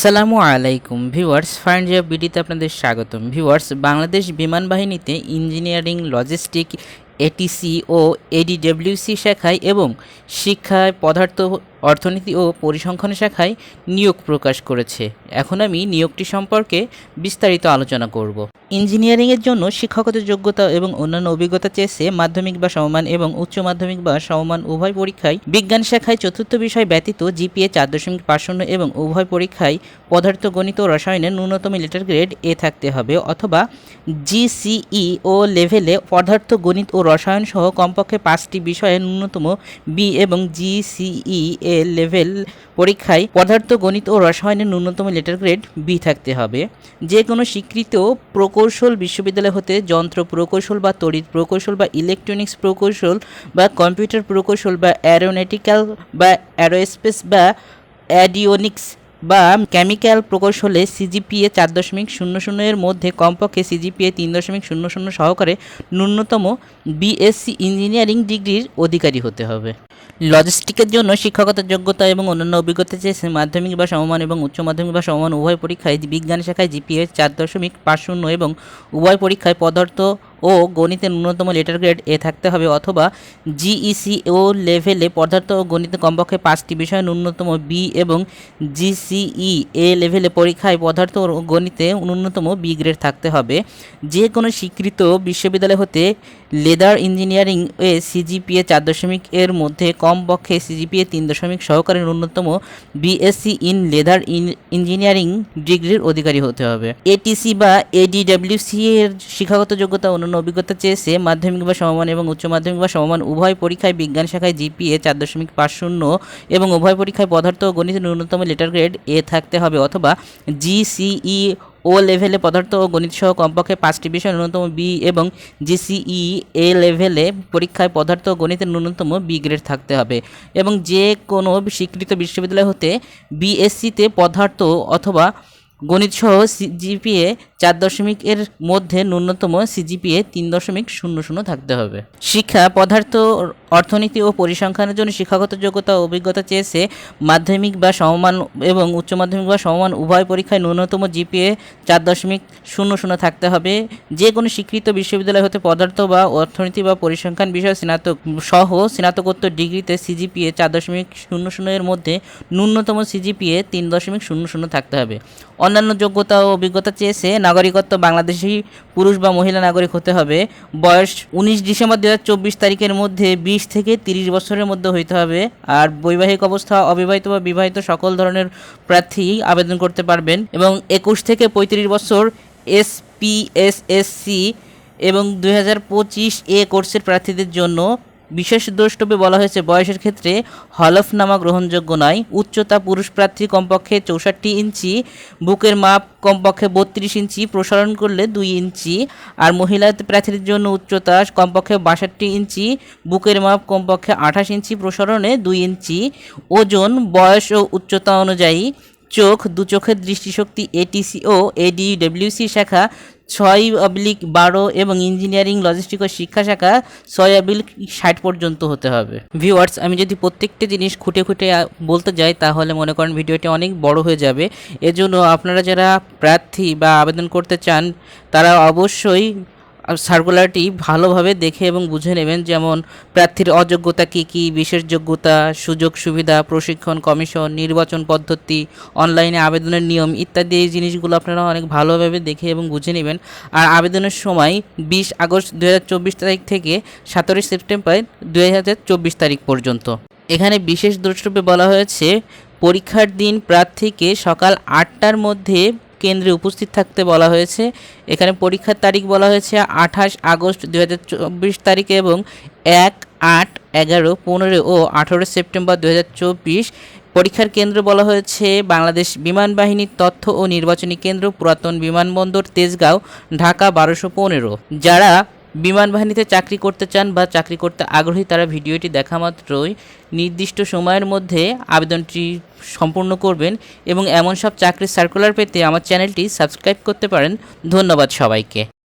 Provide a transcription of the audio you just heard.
আসসালামু আলাইকুম, viewers. Find job বিডিতে আপনাদের স্বাগতম। ভিউয়ার্স, বাংলাদেশ বিমান বাহিনীতে ইঞ্জিনিয়ারিং, লজিস্টিক, এটিসি ও এডিডব্লিউসি শাখায় এবং শিক্ষায় পদার্থ অর্থনীতি ও পরিসংখ্যান শাখায় নিয়োগ প্রকাশ করেছে। এখন আমি নিয়োগটি সম্পর্কে বিস্তারিত আলোচনা করব। ইঞ্জিনিয়ারিংয়ের জন্য শিক্ষাগত যোগ্যতা এবং অন্যান্য অভিজ্ঞতা চেয়েছে মাধ্যমিক বা সমমান এবং উচ্চ মাধ্যমিক বা সমমান উভয় পরীক্ষায়। বিজ্ঞান শাখায় চতুর্থ বিষয় ব্যতীত জিপিএ চার দশমিক পাঁচ শূন্য এবং উভয় পরীক্ষায় পদার্থ, গণিত ও রসায়নের ন্যূনতম লেটার গ্রেড এ থাকতে হবে অথবা জিসিই ও লেভেলে পদার্থ, গণিত ও রসায়ন সহ কমপক্ষে পাঁচটি বিষয়ে ন্যূনতম বি এবং জিসিই এ লেভেল পরীক্ষায় পদার্থ, গণিত ও রসায়নের ন্যূনতম লেটার গ্রেড বি থাকতে হবে। যে কোনো স্বীকৃত প্রকৌশল বিশ্ববিদ্যালয় হতে যন্ত্র প্রকৌশল বা তড়িৎ প্রকৌশল বা ইলেকট্রনিক্স প্রকৌশল বা কম্পিউটার প্রকৌশল বা অ্যারোনেটিক্যাল বা অ্যারোস্পেস বা অ্যাডিওনিক্স বা কেমিক্যাল প্রকৌশলে সিজিপিএ চার দশমিক শূন্য শূন্য এর মধ্যে কমপক্ষে সিজিপিএ তিন দশমিক শূন্য শূন্য সহকারে ন্যূনতম বিএসসি ইঞ্জিনিয়ারিং ডিগ্রির অধিকারী হতে হবে। লজিস্টিকের জন্য শিক্ষাগত যোগ্যতা এবং অন্যান্য অভিজ্ঞতা চেয়েছে মাধ্যমিক বা সমমান এবং উচ্চ মাধ্যমিক বা সমমান উভয় পরীক্ষায় বিজ্ঞান শাখায় জিপিএ চার দশমিক পাঁচ শূন্য এবং উভয় পরীক্ষায় পদার্থ ও গণিতে ন্যূনতম লেটার গ্রেড এ থাকতে হবে অথবা জিইসি ও লেভেলে পদার্থ ও গণিতে কমপক্ষে পাঁচটি বিষয়ে ন্যূনতম বি এবং জিসিই এ লেভেলে পরীক্ষায় পদার্থ ও গণিতে ন্যূনতম বি গ্রেড থাকতে হবে। যে কোনো স্বীকৃত বিশ্ববিদ্যালয় হতে লেদার ইঞ্জিনিয়ারিং এ সিজিপিএ চার দশমিক এর মধ্যে কমপক্ষে সিজিপিএ তিন দশমিক সহকারে ন্যূনতম বিএসসি ইন লেদার ইঞ্জিনিয়ারিং ডিগ্রির অধিকারী হতে হবে। এটিসি বা এডিডব্লিউসি এর শিক্ষাগত যোগ্যতা অন্যান্য অভিজ্ঞতা চেয়েছে মাধ্যমিক বা সমমান এবং উচ্চ মাধ্যমিক বা সমমান। উভয় পরীক্ষায় বিজ্ঞান শাখায় জিপিএ চার দশমিক পাঁচ শূন্য এবং উভয় পরীক্ষায় পদার্থ ও গণিত ন্যূনতম লেটার গ্রেড এ থাকতে হবে অথবা জিসিই ও লেভেলে পদার্থ ও গণিত সহ কমপক্ষে পাঁচটি বিষয় ন্যূনতম বি এবং জিসিই এ লেভেলে পরীক্ষায় পদার্থ ও গণিতের ন্যূনতম বি গ্রেড থাকতে হবে এবং যে কোনো স্বীকৃত বিশ্ববিদ্যালয় হতে বিএসসিতে পদার্থ অথবা গণিত সহ জিপিএ চার দশমিক এর মধ্যে ন্যূনতম সিজিপিএ তিন দশমিক শূন্য শূন্য থাকতে হবে। শিক্ষা, পদার্থ, অর্থনীতি ও পরিসংখ্যানের জন্য শিক্ষাগত যোগ্যতা ও অভিজ্ঞতা চেয়েছে মাধ্যমিক বা সমমান এবং উচ্চ মাধ্যমিক বা সমমান উভয় পরীক্ষায় ন্যূনতম জিপিএ চার দশমিক শূন্য শূন্য থাকতে হবে। যে কোনো স্বীকৃত বিশ্ববিদ্যালয় হতে পদার্থ বা অর্থনীতি বা পরিসংখ্যান বিষয়ে স্নাতক সহ স্নাতকোত্তর ডিগ্রিতে সিজিপিএ চার দশমিক শূন্য শূন্য এর মধ্যে ন্যূনতম সিজিপিএ তিন দশমিক শূন্য শূন্য থাকতে হবে। অন্যান্য যোগ্যতা ও অভিজ্ঞতা চেয়েছে নাগরিকত্ব বাংলাদেশি পুরুষ বা মহিলা নাগরিক হতে হবে। বয়স উনিশ ডিসেম্বর দু হাজার চব্বিশ তারিখের মধ্যে বিশ থেকে তিরিশ বছরের মধ্যে হইতে হবে। আর বৈবাহিক অবস্থা, অবিবাহিত বা বিবাহিত সকল ধরনের প্রার্থী আবেদন করতে পারবেন এবং একুশ থেকে পঁয়ত্রিশ বছর S P S S C এবং দু হাজার পঁচিশ এ কোর্সের প্রার্থীদের জন্য বিশেষ দ্রষ্টব্যে বলা হয়েছে, বয়সের ক্ষেত্রে হলফনামা গ্রহণযোগ্য নয়। উচ্চতা পুরুষ প্রার্থী কমপক্ষে চৌষট্টি ইঞ্চি, বুকের মাপ কমপক্ষে বত্রিশ ইঞ্চি, প্রসারণ করলে দুই ইঞ্চি, আর মহিলা প্রার্থীদের জন্য উচ্চতা কমপক্ষে বাষট্টি ইঞ্চি, বুকের মাপ কমপক্ষে আঠাশ ইঞ্চি, প্রসারণে দুই ইঞ্চি। ওজন, বয়স ও উচ্চতা অনুযায়ী চোখ দু চোখের দৃষ্টিশক্তি এটিসি ও এডিডব্লিউসি শাখা ছয় অবলিক বারো এবং ইঞ্জিনিয়ারিং, লজিস্টিক ও শিক্ষা শাখা ছয় অবলিক ষাট পর্যন্ত হতে হবে। ভিউয়ার্স, আমি যদি প্রত্যেকটি জিনিস খুঁটে খুঁটে বলতে যাই, তাহলে মনে করেন ভিডিওটি অনেক বড় হয়ে যাবে। এজন্য আপনারা যারা প্রার্থী বা আবেদন করতে চান, তারা অবশ্যই সার্কুলারটি ভালোভাবে দেখে এবং বুঝে নেবেন, যেমন প্রার্থীর অযোগ্যতা কী কী, বিশেষ যোগ্যতা, সুযোগ সুবিধা, প্রশিক্ষণ কমিশন, নির্বাচন পদ্ধতি অনলাইনে আবেদনের নিয়ম ইত্যাদি এই জিনিসগুলো আপনারা অনেক ভালোভাবে দেখে এবং বুঝে নেবেন। আর আবেদনের সময় বিশ আগস্ট দু হাজার চব্বিশ তারিখ থেকে সতেরোই সেপ্টেম্বর দু হাজার চব্বিশ তারিখ পর্যন্ত। এখানে বিশেষ দ্রষ্টব্যে বলা হয়েছে, পরীক্ষার দিন প্রার্থীকে সকাল আটটার মধ্যে কেন্দ্রে উপস্থিত থাকতে বলা হয়েছে। এখানে পরীক্ষার তারিখ বলা হয়েছে আঠাশ আগস্ট দুহাজার চব্বিশ তারিখ এবং এক আট এগারো পনেরো ও আঠেরো সেপ্টেম্বর দু হাজার চব্বিশ। পরীক্ষার কেন্দ্র বলা হয়েছে বাংলাদেশ বিমান বাহিনীর তথ্য ও নির্বাচনী কেন্দ্র পুরাতন বিমানবন্দর তেজগাঁও, ঢাকা বারোশো পনেরো। যারা বিমান বাহিনীতে চাকরি করতে চান বা চাকরি করতে আগ্রহী তারা ভিডিওটি দেখা মাত্রই নির্দিষ্ট সময়ের মধ্যে আবেদনটি সম্পূর্ণ করবেন এবং এমন সব চাকরির সার্কুলার পেতে আমার চ্যানেলটি সাবস্ক্রাইব করতে পারেন। ধন্যবাদ সবাইকে।